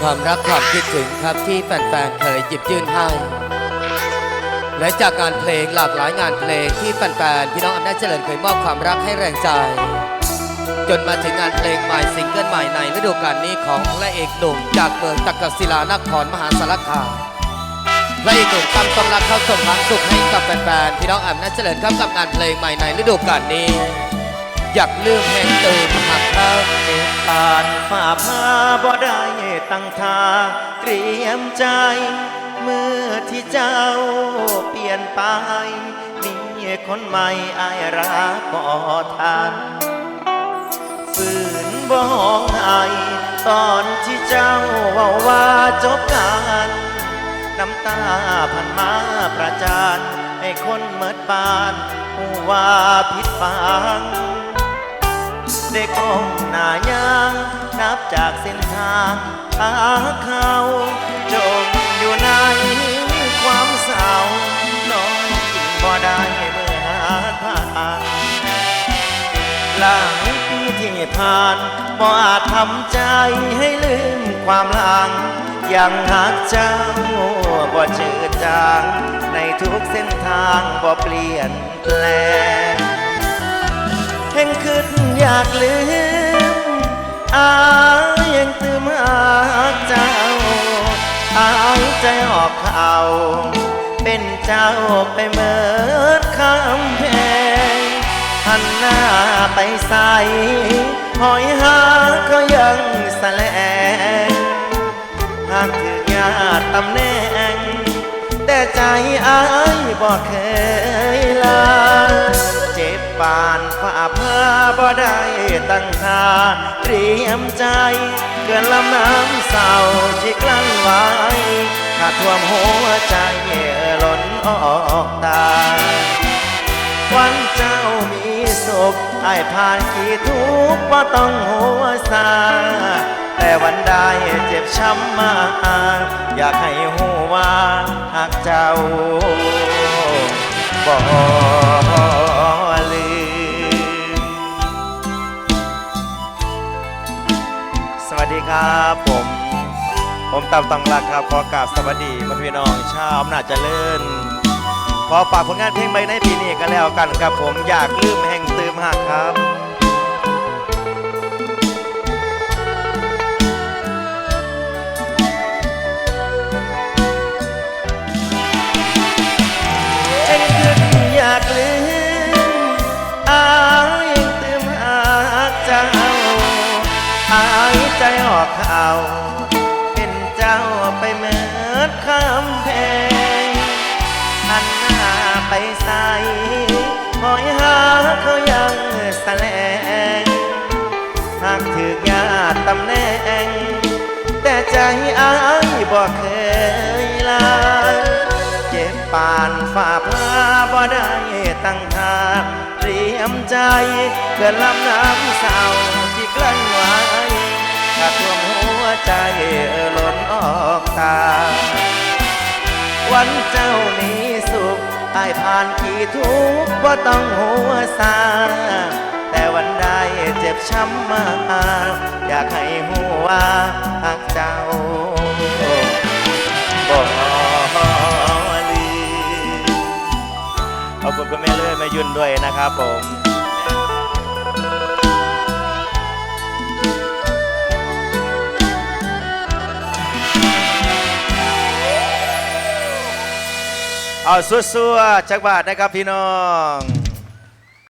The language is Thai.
ความรักความคิดถึงครับที่แฟนๆเคยหยิบยื่นให้ และจากงานเพลงหลากหลายงานเพลงที่แฟนๆพี่น้องอำนาจเจริญเคยมอบความรักให้แรงใจ จนมาถึงงานเพลงใหม่ซิงเกิลใหม่ในฤดูกาลนี้ของพระเอกหนุ่มจากเมืองตักกศิลานครมหาสารคามพระเอกหนุ่มตำต้องรักเข้าส่งความสุขให้กับแฟนๆพี่น้องอำนาจเจริญครับกับงานเพลงใหม่ในฤดูกาลนี้ อยากลืมแห่งตื่นหัก เข้าผ่านฝ่าพาบ่ได้ตั้งท่าเตรียมใจ เมื่อที่เจ้าเปลี่ยนไป มีคนใหม่อายรักบ่ทันฝืนบ่ห้องไห้ตอนที่เจ้าว่าว่าจบกันน้ำตาพันมาประจานให้คนเมิดบานว่าผิดฟัง ได้ก้มหน้ายางนับจากเส้นทางหาเขาจมอยู่ในความเศร้าน้องกินบ่ได้เมื่อหาทางหลังปีที่ผ่านบ่อาจทำใจให้ลืมความหลังยังหักเจ้าบ่เจอจาง ในทุกเส้นทางบ่เปลี่ยนแปลง แห่งคืนอยากลืมอายังตื่มหาเจ้าอายใจออกเขาเป็นเจ้าไปเมิดคำเพงหันหน้าไปใส่หอยหาก็ยังแสลงหากถือญาติตำแหน่ง แต่ใจอายบ่เคยลา บานฝ่าพาบ่ได้ตั้งท่าเตรียมใจ เกินลำน้ำเศร้าที่กลั้นไว้ขาดท่วมหัวใจเอ่อล้นออกตา วันเจ้ามีสุขไอ้ผ่านกี่ทุกข์ว่าต้องหัวซาแต่วันใดเจ็บช้ำมา อยากให้หูว่าหากเจ้าบ่ลื วัสดีครับ ผม ผมตามตังรักครับขอกราบสวัสดีพ่อพี่น้องชาวอำนาจเจริญขอฝากผลงานเพลงใหม่ในปีนี้กันแล้วกันครับผมอยากลืมแห่งตืมหักครับา เป็นเจ้าไปเมิดคำเพลงหันหน้าไปใส่หอยหาเขายังแสลงหากถือกญาติตำแหน่ง แต่ใจอ้ายบ่เคยลาเจ็บปานฝ่าพาบ่ได้ตั้งท่าเตรียมใจเกินลำน้ำเศร้าที่กลั้นไว้ถ้าท่วม ใจเอ่อล้นออกตา วันเจ้ามีสุขไอผ่านกี่ทุกข์ว่าต้องหัวซาแต่วันใดเจ็บช้ำมา อยากให้หัวหากเจ้าบ่ลืมขอบคุณคุณแม่เลื่อยแม่ยุ่นด้วยนะครับผม เอาซัวๆจักบาทนะครับพี่น้อง